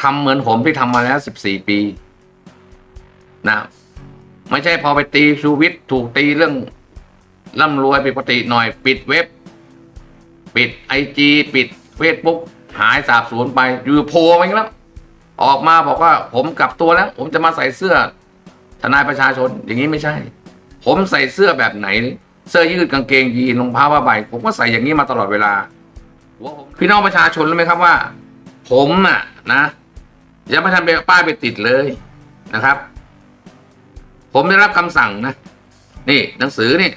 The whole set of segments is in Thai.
ทำเหมือนผมที่ทำมาแล้วสิบสี่ปีนะไม่ใช่พอไปตีชูวิทย์ถูกตีเรื่องร่ำรวยผิดปกติหน่อย ปิดเว็บ ปิดไอจีปิดเฟซบุ๊กหายสาบสูญไปอยู่โผล่ไปแล้วออกมาบอกว่าผมกลับตัวแล้ว ผมจะมาใส่เสื้อทนายประชาชนอย่างนี้ไม่ใช่ ผมใส่เสื้อแบบไหน เสื้อยืดกางเกงยีนรองเท้าผ้าใบผมก็ใส่อย่างนี้มาตลอดเวลาพี่น้องประชาชนรู้ไหมครับว่า ผมน่ะนะ อย่ามาทำป้ายไปติดเลยนะครับ ผมได้รับคำสั่งนะ นี่หนังสือนี่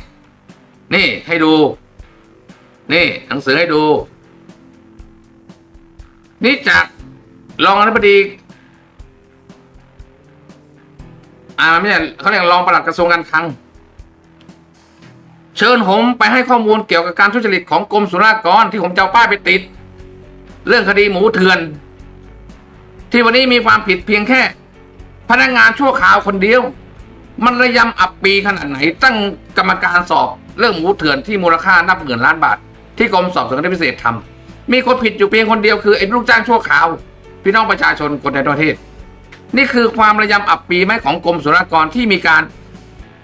นี่ให้ดู นี่หนังสือให้ดู นี่จากรองอธิบดีอ่าไม่ใช่เขาเรียกรองปลัดกระทรวงการคลัง เชิญผมไปให้ข้อมูลเกี่ยวกับการทุจริตของกรมสุรากรที่ผมจะเอาป้ายไปติด เรื่องคดีหมูเถื่อน ที่วันนี้มีความผิดเพียงแค่ พนักงานชั่วคราวคนเดียว มันระยำอับปีขนาดไหน ตั้งกรรมการสอบเรื่องหมูเถื่อนที่มูลค่านับหมื่นล้านบาท ที่กรมสอบสวนคดีพิเศษทำมีคนผิดอยู่เพียงคนเดียวคือไอ้ลูกจ้างชั่วคราว พี่น้องประชาชนคนในประเทศ นี่คือความระยำอับปีไหมของกรมศุลกากรที่มีการ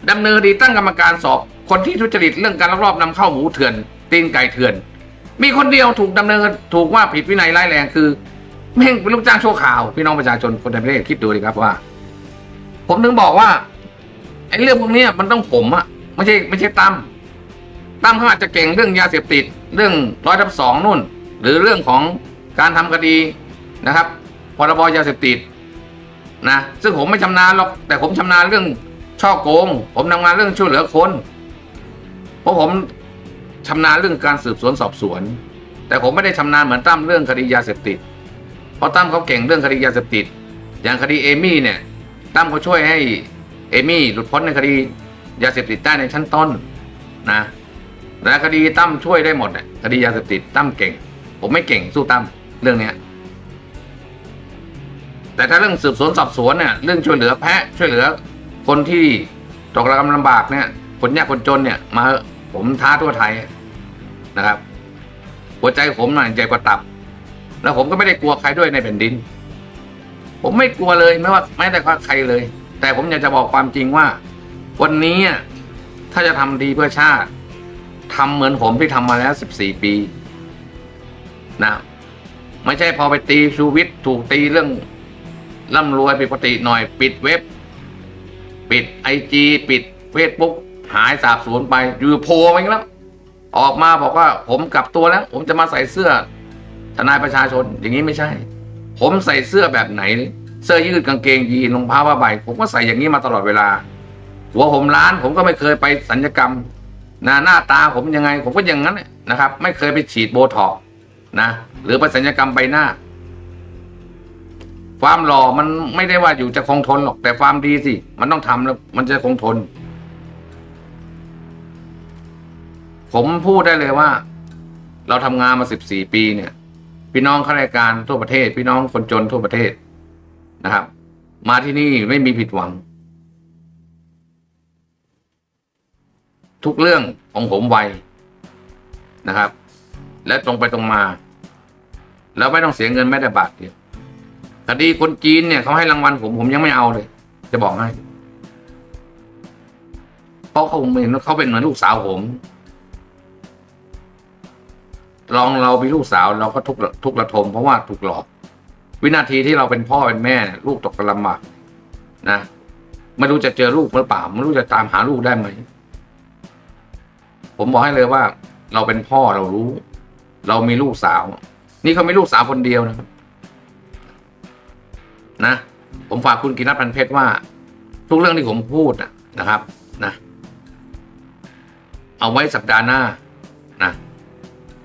ดำเนินคดีตั้งกรรมการสอบคนที่ทุจริตเรื่องการลักลอบนำเข้าหมูเถื่อนตีนไก่เถื่อน มีคนเดียวถูกดำเนินถูกว่าผิดวินัยร้ายแรงคือ แม่งเป็นลูกจ้างชั่วคราว พี่น้องประชาชนคนในประเทศคิดดูดิครับว่า ผมถึงบอกว่าไอ้เรื่องพวกนี้มันต้องผมอะไม่ใช่ไม่ใช่ตั้มตั้มเขาอาจจะเก่งเรื่องยาเสพติด เรื่องร้อยทับสองนู่น หรือเรื่องของการทำคดีนะครับพรบยาเสพติดนะซึ่งผมไม่ชำนาญหรอกแต่ผมชำนาญเรื่องช่อโกง ผมทำงานเรื่องช่วยเหลือคน เพราะผมชำนาญเรื่องการสืบสวนสอบสวน แต่ผมไม่ได้ชำนาญเหมือนตั้มเรื่องคดียาเสพติด เพราะตั้มเขาเก่งเรื่องคดียาเสพติด อย่างคดีเอมี่เนี่ยตั้มเขาช่วยให้เอมี่หลุดพ้นในคดียาเสพติดได้ในชั้นต้นนะและคดีตั้มช่วยได้หมดเนี่ยคดียาเสพติดตั้มเก่ง ผมไม่เก่งสู้ตั้มเรื่องเนี้ยแต่ถ้าเรื่องสืบสวนสอบสวนเนี่ยเรื่องช่วยเหลือแพะช่วยเหลือ คนที่ตกระกำลำบากเนี่ยคนยากคนจนเนี่ยมาผมท้าทั่วไทยนะครับ หัวใจผมหน่อยใหญ่กว่าตับ แล้วผมก็ไม่ได้กลัวใครด้วยในแผ่นดิน ผมไม่กลัวเลยไม่ว่าแม้แต่ว่าใครเลย แต่ผมอยากจะบอกความจริงว่า วันนี้อะถ้าจะทำดีเพื่อชาติทำเหมือนผมที่ทำมาแล้วสิบสี่ปี นะ ไม่ใช่พอไปตีชูวิทย์ถูกตีเรื่องร่ำรวยผิดปกติหน่อย ปิดเว็บ ปิดไอจีปิดเฟซบุ๊กหายสาบสูญไปอยู่โผล่ไปอีกแล้วออกมาบอกว่าผมกลับตัวแล้ว ผมจะมาใส่เสื้อ ทนายประชาชนอย่างนี้ไม่ใช่ ผมใส่เสื้อแบบไหน เสื้อยืดกางเกงยีนรองเท้าผ้าใบ ผมก็ใส่อย่างนี้มาตลอดเวลา หัวผมล้าน ผมก็ไม่เคยไปสัญญกรรมนะหน้าตาผมยังไง ผมก็อย่างนั้นนะครับ ไม่เคยไปฉีดโบท็อกนะหรือไปสัญญกรรมใบหน้า ความหล่อมันไม่ได้ว่าอยู่จะคงทนหรอกแต่ความดีสิ มันต้องทำแล้วมันจะคงทน ผมพูดได้เลยว่า เราทำงานมาสิบสี่ปีเนี่ย พี่น้องข้าราชการทั่วประเทศ พี่น้องคนจนทั่วประเทศนะครับ มาที่นี่ไม่มีผิดหวัง ทุกเรื่องของผมไวนะครับ และตรงไปตรงมา แล้วไม่ต้องเสียเงินแม้แต่บาทเดียวคดีคนจีนเนี่ยเขาให้รางวัลผมผมยังไม่เอาเลย จะบอกให้เพราะเขาผมเห็นว่าเขาเป็นเหมือนลูกสาวผม ลองเราเป็นลูกสาวเราก็ทุกทุกระทมเพราะว่าถูกหลอก วินาทีที่เราเป็นพ่อเป็นแม่เนี่ยลูกตกกระลำบากนะไม่รู้จะเจอลูกหรือเปล่าไม่รู้จะตามหาลูกได้ไหมผมบอกให้เลยว่า เราเป็นพ่อเรารู้ เรามีลูกสาว นี่เขาไม่ลูกสาวคนเดียวนะครับนะ ผมฝากคุณกินัทพันเพชรว่า ทุกเรื่องที่ผมพูดนะครับ นะ เอาไว้สัปดาห์หน้านะ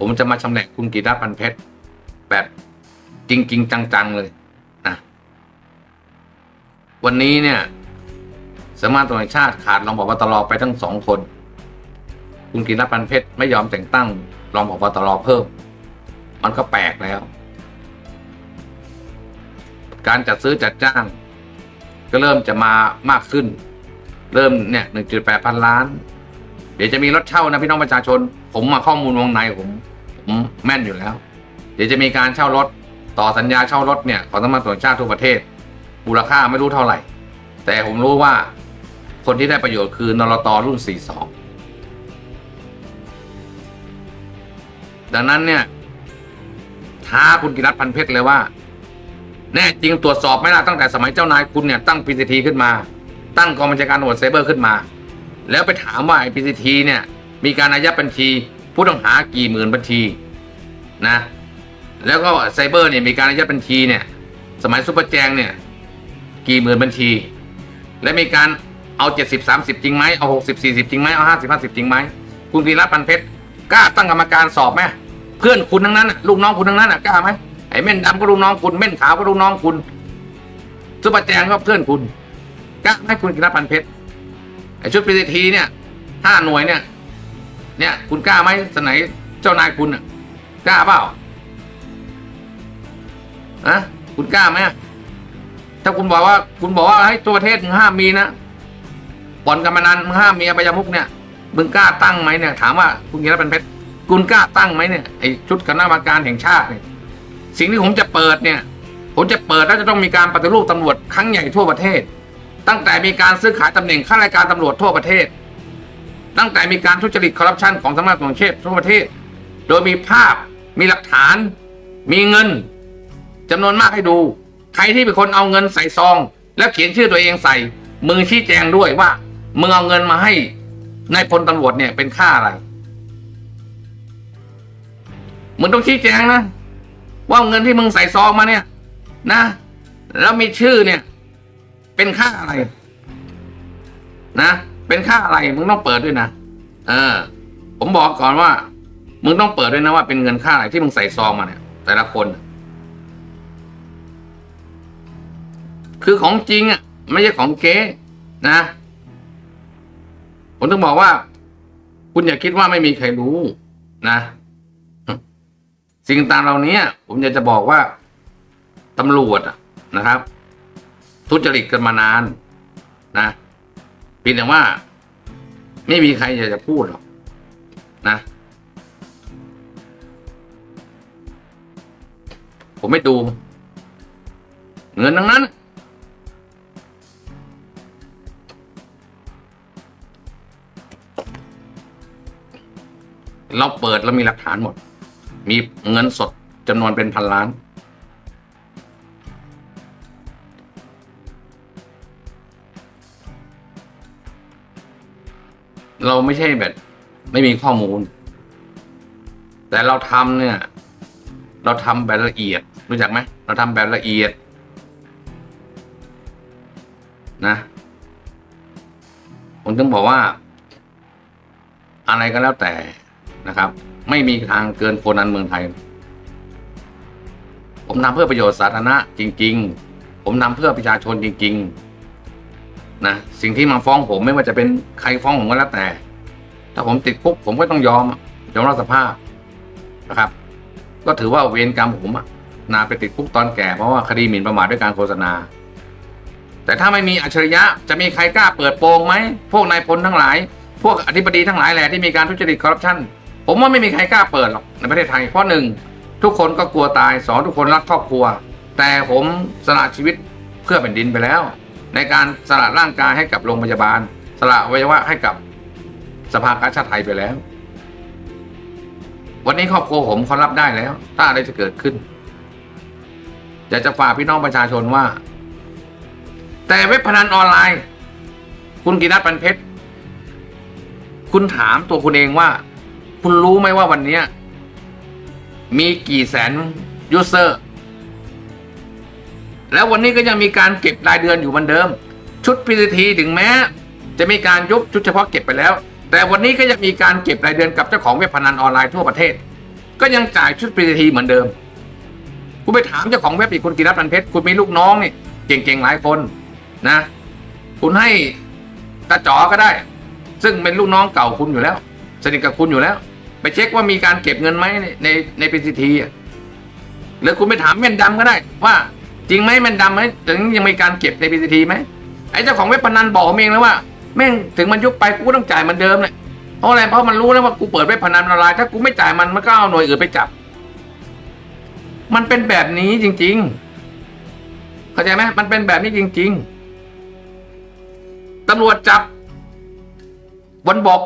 ผมจะมาชำแหละคุณกินนัทพันเพชรแบบจริงๆจัง ๆ เลยนะวันนี้เนี่ยสำนักงานตำรวจชาติขาดรองผบตรไปทั้งสองคน คุณกินนัทพันเพชรไม่ยอมแต่งตั้งรองผบตรเพิ่ม มันก็แปลกแล้ว การจัดซื้อจัดจ้าง ก็เริ่มจะมามากขึ้น เริ่มเนี่ยหนึ่งจุดแปดพันล้าน เดี๋ยวจะมีรถเช่านะพี่น้องประชาชน ผมมาข้อมูลวงในผม แม่นอยู่แล้ว เดี๋ยวจะมีการเช่ารถ ต่อสัญญาเช่ารถเนี่ยของสำนักตรวจชาติทั่วประเทศมูลค่าไม่รู้เท่าไหร่ แต่ผมรู้ว่าคนที่ได้ประโยชน์คือนรตรุ่น 42 ดังนั้นเนี่ยท้าคุณกิรัตพันเพชรเลยว่า แน่จริงตรวจสอบไม่ได้ตั้งแต่สมัยเจ้านายคุณเนี่ยตั้ง PCT ขึ้นมา ตั้งกองบัญชาการตำรวจไซเบอร์ขึ้นมา แล้วไปถามว่าไอ้ PCT เนี่ยมีการอายัดบัญชี ผู้ต้องหากี่หมื่นบัญชีนะแล้วก็ไซเบอร์เนี่ยมีการอายัดบัญชีเนี่ยสมัยซุปเปอร์แจงเนี่ยกี่หมื่นบัญชี และมีการเอาเจ็ดสิบสามสิบจริงไหมเอาหกสิบสี่สิบจริงไหมเอาห้าสิบห้าสิบจริงไหมคุณกีรัตน์พันเพชรกล้าตั้งกรรมการสอบไหมเพื่อนคุณทั้งนั้นลูกน้องคุณทั้งนั้นกล้าไหมไอ้เม่นดำก็ลูกน้องคุณเม่นขาวก็ลูกน้องคุณซุปเปอร์แจงก็เพื่อนคุณกล้าไหมคุณกีรัตน์พันเพชรไอ้ชุดพีทีเนี่ยห้าหน่วยเนี่ย เนี่ยคุณกล้าไหมสมัยเจ้านายคุณน่ะกล้าเปล่าอะคุณกล้าไหมถ้าคุณบอกว่า คุณบอกว่าให้ตัวประเทศมึงห้ามมีนะบ่อนการพนันมึงห้ามมีอบายมุกเนี่ยมึงกล้าตั้งไหมเนี่ย ถามว่าคุณกีรติเป็นเพชรคุณกล้าตั้งไหมเนี่ยไอชุดคณะกรรมการแห่งชาติเนี่ยสิ่งที่ผมจะเปิดเนี่ย ผมจะเปิดแล้วจะต้องมีการปฏิรูปตำรวจครั้งใหญ่ทั่วประเทศ ตั้งแต่มีการซื้อขายตำแหน่งข้าราชการตำรวจทั่วประเทศ ตั้งแต่มีการทุจริตคอร์รัปชันของสำนักงานตำรวจแห่งชาติทั่วประเทศ โดยมีภาพมีหลักฐาน มีเงินจำนวนมากให้ดู ใครที่เป็นคนเอาเงินใส่ซอง แล้วเขียนชื่อตัวเองใส่ มึงชี้แจงด้วยว่ามึงเอาเงินมาให้นายพลตำรวจเนี่ยเป็นค่าอะไรมึงต้องชี้แจงนะ ว่าเงินที่มึงใส่ซองมาเนี่ย นะ แล้วมีชื่อเนี่ย เป็นค่าอะไร นะ เป็นค่าอะไรมึงต้องเปิดด้วยนะเออ ผมบอกก่อนว่า มึงต้องเปิดด้วยนะว่าเป็นเงินค่าอะไรที่มึงใส่ซองมาเนี่ย แต่ละคน คือของจริงอะ ไม่ใช่ของเก๊นะ ผมต้องบอกว่า คุณอย่าคิดว่าไม่มีใครรู้นะ สิ่งต่างเหล่านี้ผมอยากจะบอกว่าตำรวจนะครับ ทุจริตกันมานานนะ เพียงแต่ว่า ไม่มีใครอยากจะพูดหรอกนะ ผมไม่ดู เงินทั้งนั้น เราเปิดแล้วมีหลักฐานหมด มีเงินสดจำนวนเป็นพันล้าน เราไม่ใช่แบบ ไม่มีข้อมูล แต่เราทำเนี่ย เราทำแบบละเอียด รู้จักไหมเราทำแบบละเอียด นะผมถึงบอกว่า อะไรก็แล้วแต่นะครับ ไม่มีทางเกินคนอันเมืองไทย ผมทำเพื่อประโยชน์สาธารณะจริง ๆ ผมทำเพื่อประชาชนจริง ๆ นะสิ่งที่มาฟ้องผมไม่ว่าจะเป็นใครฟ้องผมก็แล้วแต่ ถ้าผมติดคุกผมก็ต้องยอมยอมรับสภาพนะครับ ก็ถือว่าเวรกรรมผมอะนาไปติดคุกตอนแก่เพราะว่าคดีหมิ่นประมาทด้วยการโฆษณา แต่ถ้าไม่มีอัจฉริยะจะมีใครกล้าเปิดโปงไหมพวกนายพลทั้งหลาย พวกอธิบดีทั้งหลายแหละที่มีการทุจริตคอร์รัปชันผมว่าไม่มีใครกล้าเปิดหรอกในประเทศไทยเพราะหนึ่งทุกคนก็กลัวตายสองทุกคนรักครอบครัว แต่ผมสละชีวิตเพื่อแผ่นดินไปแล้ว ในการสละร่างกายให้กับโรงพยาบาล สละอวัยวะให้กับสภากาชาติไทยไปแล้ว วันนี้ครอบครัวผมเขารับได้แล้ว ถ้าอะไรจะเกิดขึ้นอยากจะฝากพี่น้องประชาชนว่า แต่เว็บพนันออนไลน์ คุณกินัทปันเพชร คุณถามตัวคุณเองว่า คุณรู้ไหมว่าวันนี้มีกี่แสนยูเซอร์ แล้ววันนี้ก็ยังมีการเก็บรายเดือนอยู่เหมือนเดิม ชุด PCT ถึงแม้ จะมีการยุบชุดเฉพาะเก็บไปแล้ว แต่วันนี้ก็ยังมีการเก็บรายเดือนกับเจ้าของเว็บพนันออนไลน์ทั่วประเทศ ก็ยังจ่ายชุด PCT เหมือนเดิมคุณไปถามเจ้าของเว็บอีกคุณกิรัตพันเพชรคุณมีลูกน้องนี่เก่งๆหลายคนนะ คุณให้ตาจ๋อก็ได้ ซึ่งเป็นลูกน้องเก่าคุณอยู่แล้ว สนิทกับคุณอยู่แล้ว ไปเช็คว่ามีการเก็บเงินไหมในในพีซีทีหรือคุณไปถามแม่นดำก็ได้ว่า จริงไหมม่นดำไหมถึงยังมีการเก็บในพีซีทีไหมไอ้เจ้าของเว็บพนันบอกผมเองแล้วว่าแม่งถึงมันยุบไปกูก็ต้องจ่ายมันเดิมเลยเพราะอะไรเพราะมันรู้แล้วว่ากูเปิดเว็บพนันออนไลน์ถ้ากูไม่จ่ายมันมันก็เอาหน่วยอื่นไปจับ มันเป็นแบบนี้จริง ๆ เข้าใจไหมมันเป็นแบบนี้จริง ๆตำรวจจับบนบก